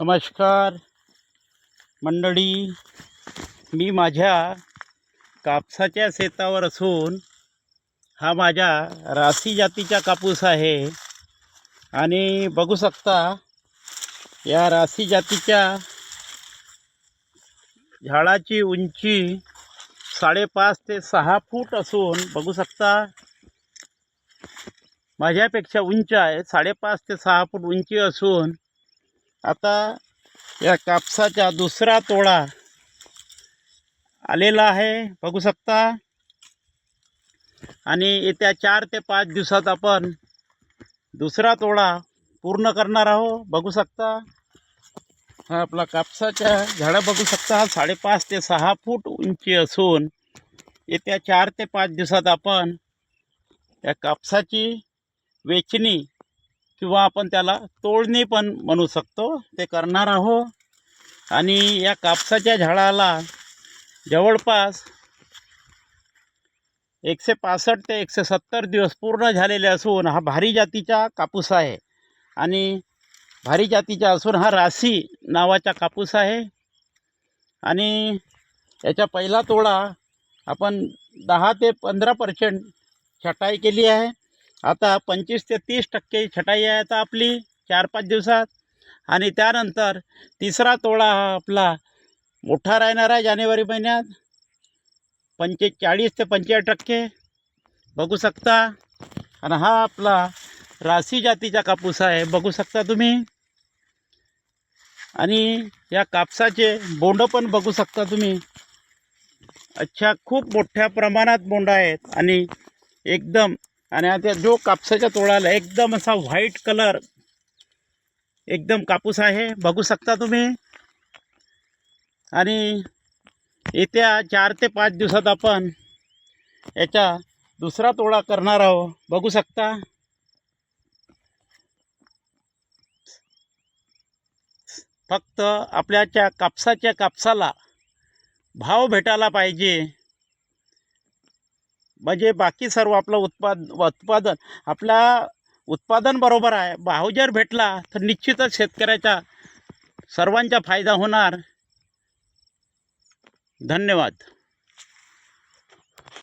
नमस्कार. मंडळी मी माझ्या कापसाच्या शेतावर असून हा माझ्या रासी जातीचा कापूस आहे. आणि बघू शकता या रासी जातीच्या झाडाची उंची साडेपाच ते सहा फूट असून बघू शकता माझ्यापेक्षा उंच आहे. साडेपाच ते सहा फूट उंची असून आता या कापसाचा दुसरा तोडा आलेला आहे. बघू शकता. आणि येत्या चार ते पाच दिवसात आपण दुसरा तोडा पूर्ण करणार आहोत. बघू शकता. हा आपला कापसाच्या झाडं बघू शकता. हा साडेपाच ते सहा फूट उंची असून येत्या चार ते पाच दिवसात आपण या कापसाची वेचणी किंवा आपण त्याला तोडणी पण म्हणू शकतो. ते करणार आहो आणि या कापसाच्या झाडाला जवळपास एकशे पासष्ट ते एकशे सत्तर दिवस पूर्ण झालेले असून हा भारी जातीचा कापूस आहे. आणि भारी जातीचा असून हा राशी नावाचा कापूस आहे. आणि याचा पहिला तोडा आपण दहा ते पंधरा पर्सेंट छटाई केली आहे. आता पंचवीस ते तीस टक्के छटाई आहे आता आपली चार पाच दिवसात. आणि त्यानंतर तिसरा तोडा हा आपला मोठा राहणार आहे जानेवारी महिन्यात. पंचे चाळीस ते पंचेचाळीस टक्के. बघू शकता. आणि हा आपला राशी जातीचा कापूस आहे बघू शकता तुम्ही. आणि या कापसाचे बोंड पण बघू शकता तुम्ही. अच्छा खूप मोठ्या प्रमाणात बोंड आहेत. आणि एकदम आणि आता जो कापसाच्या तोडाला एकदम असा व्हाईट कलर एकदम कापूस आहे. बघू शकता तुम्ही. आणि येत्या चार ते पाच दिवसात आपण याचा दुसरा तोडा करणार आहोत. बघू शकता. फक्त आपल्याच्या कापसाच्या कापसाला भाव भेटायला पाहिजे. म्हणजे बाकी सर्व आपलं उत्पाद उत्पादन आपला उत्पादन बरोबर आहे. भाव जर भेटला तर निश्चितच शेतकऱ्याचा सर्वांचा फायदा होणार. धन्यवाद.